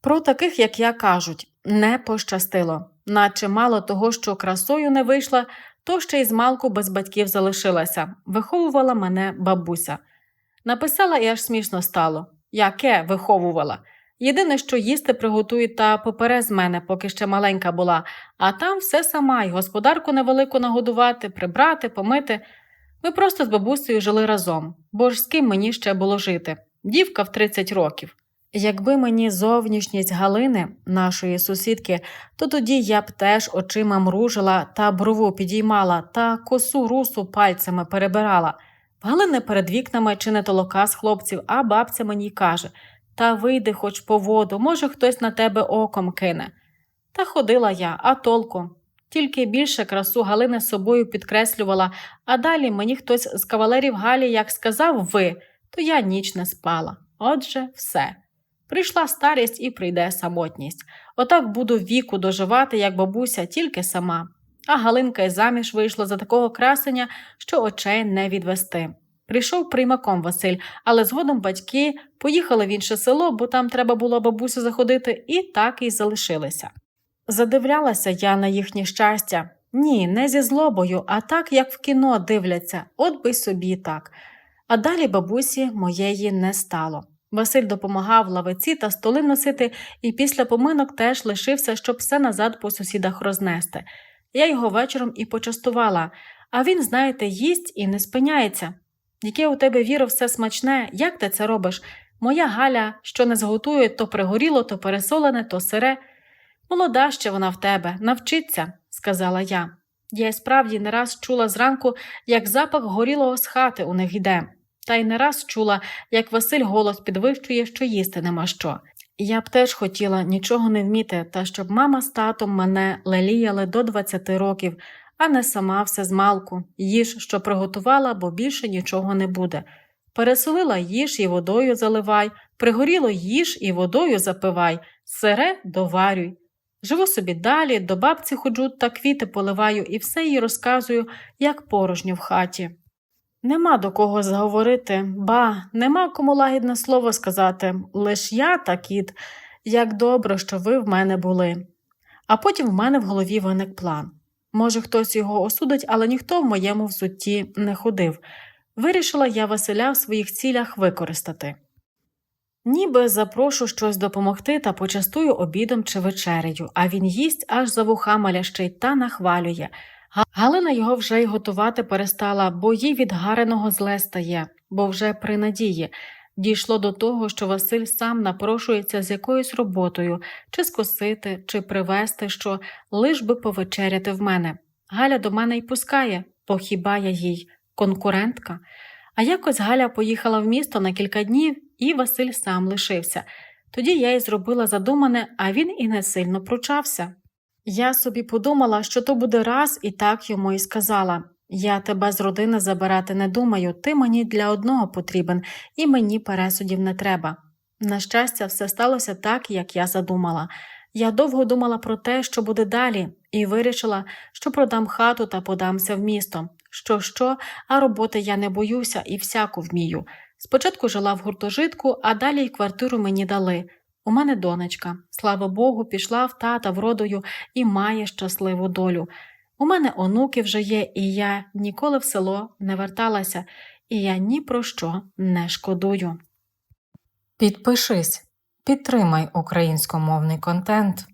Про таких, як я кажуть, не пощастило, наче мало того, що красою не вийшла, то ще й змалку без батьків залишилася, виховувала мене бабуся. Написала і аж смішно стало. Яке виховувала? Єдине, що їсти приготують та попере з мене, поки ще маленька була, а там все сама, й господарку невелику нагодувати, прибрати, помити. Ми просто з бабусею жили разом, бо ж з ким мені ще було жити? Дівка в 30 років. Якби мені зовнішність Галини, нашої сусідки, то тоді я б теж очима мружила та брову підіймала та косу русу пальцями перебирала. В Галини перед вікнами чи не толока з хлопців, а бабця мені каже Та вийди хоч по воду, може, хтось на тебе оком кине. Та ходила я, а толку. Тільки більше красу Галини собою підкреслювала, а далі мені хтось з кавалерів Галі як сказав ви, то я ніч не спала. Отже, все. Прийшла старість і прийде самотність. Отак буду віку доживати, як бабуся, тільки сама. А Галинка й заміж вийшла за такого красення, що очей не відвести. Прийшов приймаком Василь, але згодом батьки поїхали в інше село, бо там треба було бабусю заходити, і так і залишилися. Задивлялася я на їхнє щастя. Ні, не зі злобою, а так, як в кіно дивляться, от би собі так. А далі бабусі моєї не стало. Василь допомагав лавиці та столи носити, і після поминок теж лишився, щоб все назад по сусідах рознести. Я його вечором і почастувала, а він, знаєте, їсть і не спиняється. Яке у тебе віро, все смачне, як ти це робиш? Моя Галя, що не зготує, то пригоріло, то пересолене, то сире. Молода ще вона в тебе, навчиться, сказала я. Я справді не раз чула зранку, як запах горілого з хати у них йде, та й не раз чула, як Василь голос підвищує, що їсти нема що. Я б теж хотіла нічого не вміти, та щоб мама з татом мене леліяли до 20 років, а не сама все змалку, їж, що приготувала, бо більше нічого не буде. Пересолила їж і водою заливай, пригоріло їж і водою запивай, сире доварюй. Живу собі далі, до бабці ходжу та квіти поливаю і все їй розказую, як порожньо в хаті. Нема до кого заговорити, ба, нема кому лагідне слово сказати, лиш я та кіт, як добре, що ви в мене були. А потім в мене в голові виник план. Може, хтось його осудить, але ніхто в моєму взутті не ходив. Вирішила я Василя в своїх цілях використати. Ніби запрошу щось допомогти та почастую обідом чи вечерею, а він їсть аж за вухами лящить та нахвалює. Га- Галина його вже й готувати перестала, бо їй від гареного зле стає, бо вже при надії. Дійшло до того, що Василь сам напрошується з якоюсь роботою, чи скосити, чи привезти що, лиш би повечеряти в мене. Галя до мене й пускає, бо хіба я їй конкурентка. А якось Галя поїхала в місто на кілька днів, і Василь сам лишився. Тоді я й зробила задумане, а він і не сильно пручався. Я собі подумала, що то буде раз, і так йому і сказала я тебе з родини забирати не думаю, ти мені для одного потрібен, і мені пересудів не треба. На щастя, все сталося так, як я задумала. Я довго думала про те, що буде далі, і вирішила, що продам хату та подамся в місто. Що, що, а роботи я не боюся і всяку вмію. Спочатку жила в гуртожитку, а далі й квартиру мені дали. У мене донечка, слава Богу, пішла в тата вродою і має щасливу долю. У мене онуки вже є, і я ніколи в село не верталася, і я ні про що не шкодую. Підпишись, підтримай українськомовний контент.